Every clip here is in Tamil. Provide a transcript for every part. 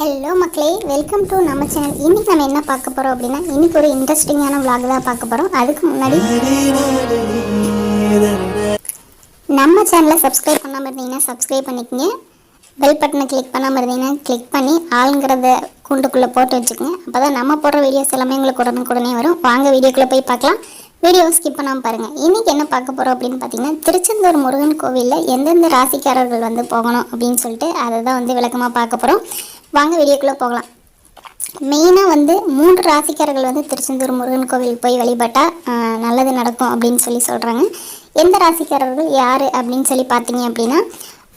ஹலோ மக்களே வெல்கம் டு நம்ம சேனல் இன்னைக்கு நம்ம என்ன பார்க்க போகிறோம் அப்படின்னா இன்னைக்கு ஒரு இன்ட்ரெஸ்டிங்கான vlog தான் பார்க்க போகிறோம் அதுக்கு முன்னாடி நம்ம சேனலை சப்ஸ்கிரைப் பண்ணாமல் இருந்தீங்கன்னா சப்ஸ்கிரைப் பண்ணிக்கங்க. பெல் பட்டனை கிளிக் பண்ணாமல் இருந்தீங்கன்னா கிளிக் பண்ணி ஆளுங்கிறத கூண்டுக்குள்ளே போட்டு வச்சுக்கோங்க. அப்போ தான் நம்ம போடுற வீடியோஸ் எல்லாமே உங்களுக்கு உடனுக்குடனே வரும். வாங்க வீடியோக்குள்ளே போய் பார்க்கலாம். வீடியோ ஸ்கிப் பண்ணாமல் பாருங்கள் இன்றைக்கி என்ன பார்க்க போகிறோம் அப்படின்னு பார்த்தீங்கன்னா திருச்செந்தூர் முருகன் கோவிலில் எந்தெந்த ராசிக்காரர்கள் வந்து போகணும் அப்படின்னு சொல்லிட்டு அதை தான் வந்து விளக்கமாக பார்க்க போகிறோம் வாங்க வீடியோக்குள்ளே போகலாம். மெயினாக வந்து மூன்று ராசிக்காரர்கள் வந்து திருச்செந்தூர் முருகன் கோவில் போய் வழிபட்டால் நல்லது நடக்கும் அப்படின்னு சொல்லி சொல்கிறாங்க எந்த ராசிக்காரர்கள் யார் அப்படின்னு சொல்லி பார்த்தீங்க அப்படின்னா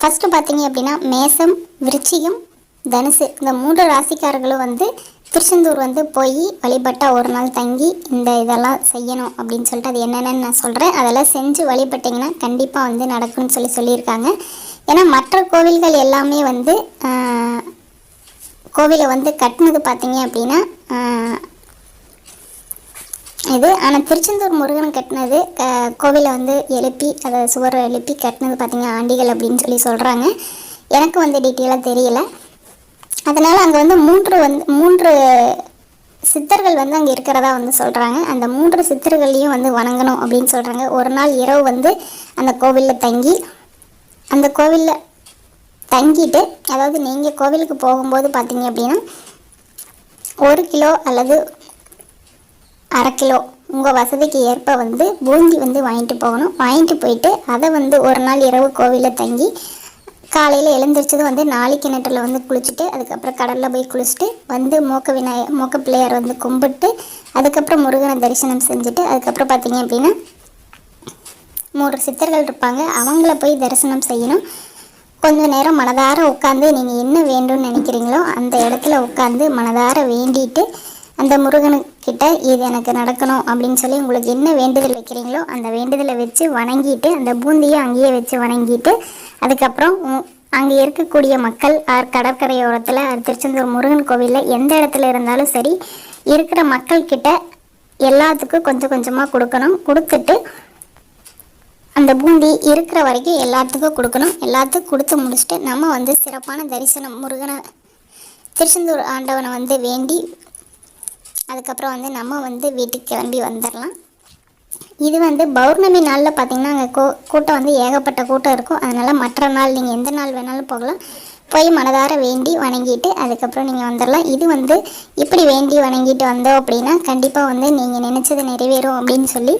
ஃபஸ்ட்டு பார்த்தீங்க அப்படின்னா மேசம் விருச்சிகம் தனுசு. இந்த மூன்று ராசிக்காரர்களும் வந்து திருச்செந்தூர் வந்து போய் வழிபட்டால் ஒரு நாள் தங்கி இந்த இதெல்லாம் செய்யணும் அப்படின்னு சொல்லிட்டு அது என்னென்னு நான் சொல்கிறேன் அதெல்லாம் செஞ்சு வழிபட்டிங்கன்னா கண்டிப்பாக வந்து நடக்கும்னு சொல்லி சொல்லியிருக்காங்க. ஏன்னா மற்ற கோவில்கள் எல்லாமே வந்து கோவிலை வந்து கட்டினது பார்த்தீங்க அப்படின்னா இது ஆனால் திருச்செந்தூர் முருகன் கட்டினது கோவிலை வந்து எழுப்பி அதை சுவரை எழுப்பி கட்டினது பார்த்தீங்க ஆண்டிகள் அப்படின்னு சொல்லி சொல்கிறாங்க எனக்கு வந்து டீட்டெயிலாக தெரியல. அதனால் அங்கே வந்து மூன்று வந்து மூன்று சித்தர்கள் வந்து அங்கே இருக்கிறதா வந்து சொல்கிறாங்க அந்த மூன்று சித்தர்களையும் வந்து வணங்கணும் அப்படின்னு சொல்கிறாங்க ஒரு நாள் இரவு வந்து அந்த கோவிலில் தங்கி அந்த கோவிலில் தங்கிட்டு அதாவது நீங்கள் கோவிலுக்கு போகும்போது பார்த்தீங்க அப்படின்னா ஒரு கிலோ அல்லது அரை கிலோ உங்கள் வசதிக்கு ஏற்ப வந்து பூந்தி வந்து வாங்கிட்டு போகணும். வாங்கிட்டு போயிட்டு அதை வந்து ஒரு நாள் இரவு கோவிலில் தங்கி காலையில் எழுந்திரிச்சது வந்து நாளை கிணற்றில் வந்து குளிச்சுட்டு அதுக்கப்புறம் கடலில் போய் குளிச்சுட்டு வந்து மோக்க விநாய மோக்க பிள்ளையார் வந்து கும்பிட்டு அதுக்கப்புறம் முருகனை தரிசனம் செஞ்சுட்டு அதுக்கப்புறம் பார்த்தீங்க அப்படின்னா மூன்று சித்தர்கள் இருப்பாங்க. அவங்கள போய் தரிசனம் செய்யணும். கொஞ்ச நேரம் மனதார உட்காந்து நீங்கள் என்ன வேண்டும்னு நினைக்கிறீங்களோ அந்த இடத்துல உட்காந்து மனதார வேண்டிட்டு அந்த முருகனுக்கிட்ட இது எனக்கு நடக்கணும் அப்படின்னு சொல்லி உங்களுக்கு என்ன வேண்டுதல் வைக்கிறீங்களோ அந்த வேண்டுதலை வச்சு வணங்கிட்டு அந்த பூந்தியை அங்கேயே வச்சு வணங்கிட்டு அதுக்கப்புறம் அங்கே இருக்கக்கூடிய மக்கள் ஆர் கடற்கரையோரத்தில் ஆர் திருச்செந்தூர் முருகன் கோவிலில் எந்த இடத்துல இருந்தாலும் சரி இருக்கிற மக்கள்கிட்ட எல்லாத்துக்கும் கொஞ்சம் கொஞ்சமாக கொடுக்கணும். கொடுத்துட்டு அந்த பூந்தி இருக்கிற வரைக்கும் எல்லாத்துக்கும் கொடுக்கணும். எல்லாத்துக்கும் கொடுத்து முடிச்சுட்டு நம்ம வந்து சிறப்பான தரிசனம் முருகனை திருச்செந்தூர் ஆண்டவனை வந்து வேண்டி அதுக்கப்புறம் வந்து நம்ம வந்து வீட்டுக்கு கிளம்பி வந்துடலாம். இது வந்து பௌர்ணமி நாளில் பார்த்தீங்கன்னா அங்கே கூ கூட்டம் வந்து ஏகப்பட்ட கூட்டம் இருக்கும். அதனால் மற்ற நாள் நீங்கள் எந்த நாள் வேணாலும் போகலாம். போய் மனதார வேண்டி வணங்கிட்டு அதுக்கப்புறம் நீங்கள் வந்துடலாம். இது வந்து இப்படி வேண்டி வணங்கிட்டு வந்தோம் அப்படின்னா கண்டிப்பாக வந்து நீங்கள் நினச்சது நிறைவேறும் அப்படின்னு சொல்லி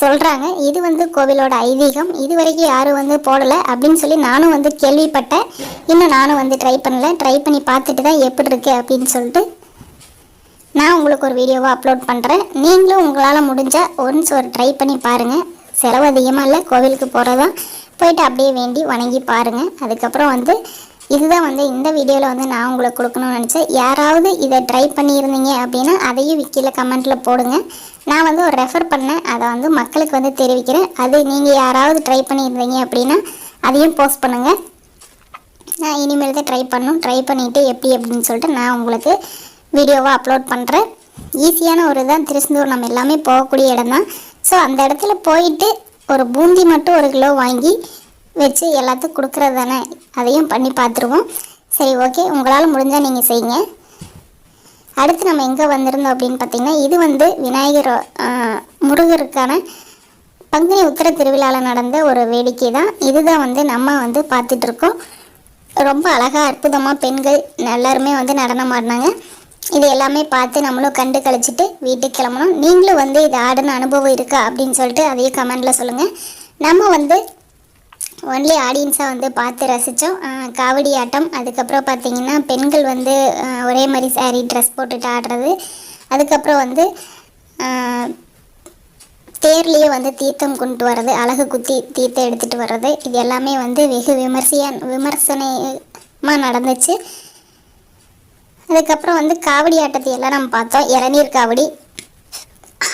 சொல்கிறாங்க இது வந்து கோவிலோட ஐதீகம். இது வரைக்கும் யாரும் வந்து போடலை அப்படின்னு சொல்லி நானும் வந்து கேள்விப்பட்டேன். இன்னும் நானும் வந்து ட்ரை பண்ணல. ட்ரை பண்ணி பார்த்துட்டு தான் எப்படி இருக்குது அப்படின்னு சொல்லிட்டு நான் உங்களுக்கு ஒரு வீடியோவை அப்லோட் பண்ணுறேன் நீங்களும் உங்களால் முடிஞ்ச ஒன்ஸ் ஒரு ட்ரை பண்ணி பாருங்கள் செலவு அதிகமாக இல்லை கோவிலுக்கு போகிறதா போயிட்டு அப்படியே வேண்டி வணங்கி பாருங்கள் அதுக்கப்புறம் வந்து இதுதான் வந்து இந்த வீடியோவில் வந்து நான் உங்களுக்கு கொடுக்கணும்னு நினச்சேன். யாராவது இதை ட்ரை பண்ணியிருந்தீங்க அப்படின்னா அதையும் விக்கியில் கமெண்ட்டில் போடுங்க. நான் வந்து ஒரு ரெஃபர் பண்ணேன். அதை வந்து மக்களுக்கு வந்து தெரிவிக்கிறேன். அது நீங்கள் யாராவது ட்ரை பண்ணியிருந்தீங்க அப்படின்னா அதையும் போஸ்ட் பண்ணுங்கள் நான் இனிமேல் தான் ட்ரை பண்ணும் ட்ரை பண்ணிவிட்டு எப்படி அப்படின்னு சொல்லிட்டு நான் உங்களுக்கு வீடியோவை அப்லோட் பண்ணுறேன் ஈஸியான ஒரு இதுதான் திருச்செந்தூர் நம்ம எல்லாமே போகக்கூடிய இடம் தான் ஸோ அந்த இடத்துல போயிட்டு ஒரு பூந்தி மட்டும் ஒரு கிலோ வாங்கி வச்சு எல்லாத்துக்கும் கொடுக்குறது தானே? அதையும் பண்ணி பார்த்துருவோம். சரி ஓகே உங்களால் முடிஞ்சால் நீங்கள் செய்யுங்க. அடுத்து நம்ம எங்கே வந்திருந்தோம் அப்படின்னு பார்த்தீங்கன்னா இது வந்து விநாயகர் முருகருக்கான பங்குனி உத்தர திருவிழாவில் நடந்த ஒரு வேடிக்கை தான். இதுதான் வந்து நம்ம வந்து பார்த்துட்ருக்கோம் ரொம்ப அழகாக அற்புதமாக பெண்கள் எல்லாருமே வந்து நடனம் ஆடினாங்க. இது எல்லாமே பார்த்து நம்மளும் கண்டு கழிச்சிட்டு வீட்டுக்கு கிளம்பணும். நீங்களும் வந்து இது ஆடின அனுபவம் இருக்கா அப்படின்னு சொல்லிட்டு அதையும் கமெண்டில் சொல்லுங்கள் நம்ம வந்து ஒன்லி ஆடியன்ஸாக வந்து பார்த்து ரசித்தோம் காவடி ஆட்டம். அதுக்கப்புறம் பார்த்திங்கன்னா பெண்கள் வந்து ஒரே மாதிரி சாரீ ட்ரெஸ் போட்டுட்டு ஆடுறது. அதுக்கப்புறம் வந்து தேர்லேயே வந்து தீர்த்தம் கொண்டு வர்றது அழகு குத்தி தீர்த்தம் எடுத்துகிட்டு வர்றது. இது எல்லாமே வந்து வெகு விமர்சையாக விமர்சனமாக நடந்துச்சு. அதுக்கப்புறம் வந்து காவடி ஆட்டத்தை எல்லாம் நம்ம பார்த்தோம். இளநீர் காவடி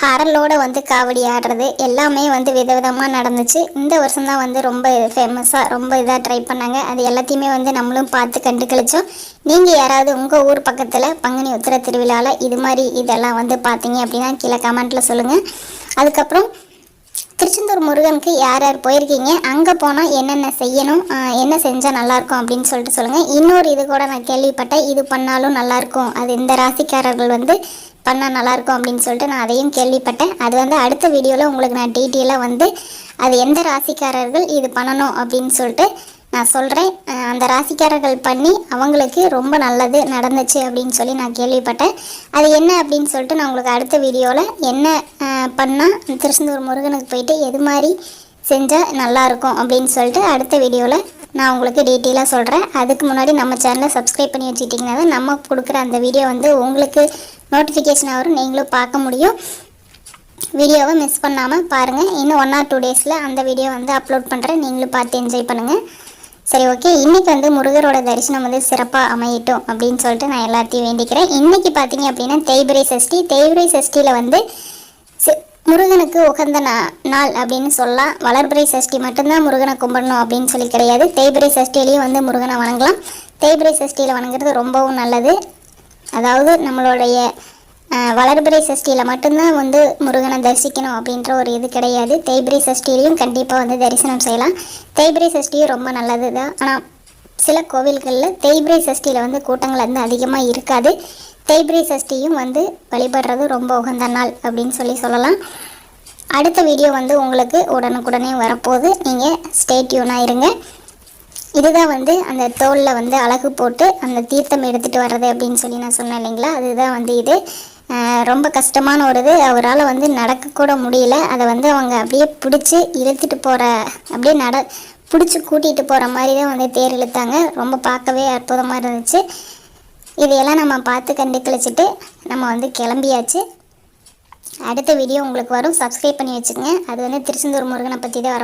அரலோட வந்து காவடி ஆடுறது எல்லாமே வந்து விதவிதமாக நடந்துச்சு. இந்த வருஷம் தான் வந்து ரொம்ப ஃபேமஸாக ரொம்ப இதாக ட்ரை பண்ணாங்க. அது எல்லாத்தையுமே வந்து நம்மளும் பார்த்து கண்டு கழிச்சோம் நீங்கள் யாராவது உங்கள் ஊர் பக்கத்தில் பங்குனி உத்திர திருவிழாவில் இது மாதிரி இதெல்லாம் வந்து பார்த்தீங்க அப்படின்னா கீழே கமெண்ட்டில் சொல்லுங்கள் அதுக்கப்புறம் திருச்செந்தூர் முருகனுக்கு யார் யார் போயிருக்கீங்க? அங்கே போனால் என்னென்ன செய்யணும்? என்ன செஞ்சால் நல்லாயிருக்கும் அப்படின்னு சொல்லிட்டு சொல்லுங்கள் இன்னொரு இது கூட நான் கேள்விப்பட்டேன். இது பண்ணாலும் நல்லாயிருக்கும். அது இந்த ராசிக்காரர்கள் வந்து பண்ணால் நல்லாயிருக்கும் அப்படின்னு சொல்லிட்டு நான் அதையும் கேள்விப்பட்டேன். அது வந்து அடுத்த வீடியோவில் உங்களுக்கு நான் டீட்டெயிலாக வந்து அது எந்த ராசிக்காரர்கள் இது பண்ணணும் அப்படின்னு சொல்லிட்டு நான் சொல்கிறேன் அந்த ராசிக்காரர்கள் பண்ணி அவங்களுக்கு ரொம்ப நல்லது நடந்துச்சு அப்படின்னு சொல்லி நான் கேள்விப்பட்டேன். அது என்ன அப்படின்னு சொல்லிட்டு நான் உங்களுக்கு அடுத்த வீடியோவில் என்ன பண்ணால் திருச்செந்தூர் முருகனுக்கு போயிட்டு எது மாதிரி செஞ்சால் நல்லாயிருக்கும் அப்படின்னு சொல்லிட்டு அடுத்த வீடியோவில் நான் உங்களுக்கு டீட்டெயிலாக சொல்கிறேன் அதுக்கு முன்னாடி நம்ம சேனலை சப்ஸ்கிரைப் பண்ணி வச்சுட்டிங்கன்னா தான் நம்ம கொடுக்குற அந்த வீடியோ வந்து உங்களுக்கு நோட்டிஃபிகேஷன் வரும். நீங்களும் பார்க்க முடியும். வீடியோவை மிஸ் பண்ணாமல் பாருங்கள் இன்னும் ஒன் ஆர் டூ டேஸில் அந்த வீடியோ வந்து அப்லோட் பண்ணுறேன் நீங்களும் பார்த்து என்ஜாய் பண்ணுங்கள் சரி ஓகே இன்றைக்கி வந்து முருகரோட தரிசனம் வந்து சிறப்பாக அமையட்டும் அப்படின்னு சொல்லிட்டு நான் எல்லாத்தையும் வேண்டிக்கிறேன். இன்றைக்கி பார்த்தீங்க அப்படின்னா தேய்பிரை சஷ்டி. தேய்பிரை சஷ்டியில் வந்து முருகனுக்கு உகந்த நா நாள் அப்படின்னு சொல்லலாம். வளர்பிறை சஷ்டி மட்டும்தான் முருகனை கும்பிடணும் அப்படின்னு சொல்லி கிடையாது. தேய்பிரை சஷ்டியிலையும் வந்து முருகனை வணங்கலாம். தேய்பிரை சஷ்டியில் வணங்குறது ரொம்பவும் நல்லது. அதாவது நம்மளுடைய வளர்பிறை சஷ்டியில் மட்டும்தான் வந்து முருகனை தரிசிக்கணும் அப்படின்ற ஒரு இது கிடையாது. தேய்பிரை சஷ்டியிலையும் கண்டிப்பாக வந்து தரிசனம் செய்யலாம். தேய்பிரை சஷ்டியும் ரொம்ப நல்லது தான் ஆனால் சில கோவில்களில் தேய்பிரை சஷ்டியில் வந்து கூட்டங்கள் வந்து அதிகமாக இருக்காது. தேய்பிரை சஷ்டியும் வந்து வழிபடுறது ரொம்ப உகந்த நாள் அப்படின்னு சொல்லி சொல்லலாம். அடுத்த வீடியோ வந்து உங்களுக்கு உடனுக்குடனே வரப்போகுது. நீங்கள் ஸ்டேட்யூனாக இருங்க. இதுதான் வந்து அந்த தோலில் வந்து அழகு போட்டு அந்த தீர்த்தம் எடுத்துகிட்டு வர்றது அப்படின்னு சொல்லி நான் சொன்னேன் இல்லைங்களா? அதுதான் வந்து இது. ரொம்ப கஷ்டமான ஒரு இது. அவரால் வந்து நடக்கக்கூட முடியல. அதை வந்து அவங்க அப்படியே பிடிச்சி இழுத்துட்டு போகிற அப்படியே நட பிடிச்சி கூட்டிகிட்டு போகிற மாதிரி தான் வந்து தேர் இழுத்தாங்க. ரொம்ப பார்க்கவே அற்புதமாக இருந்துச்சு. இதையெல்லாம் நம்ம பார்த்து கண்டு கழிச்சிட்டு நம்ம வந்து கிளம்பியாச்சு. அடுத்த வீடியோ உங்களுக்கு வரும். சப்ஸ்கிரைப் பண்ணி வச்சுக்கோங்க. அது வந்து திருச்செந்தூர் முருகனை பற்றி தான் வர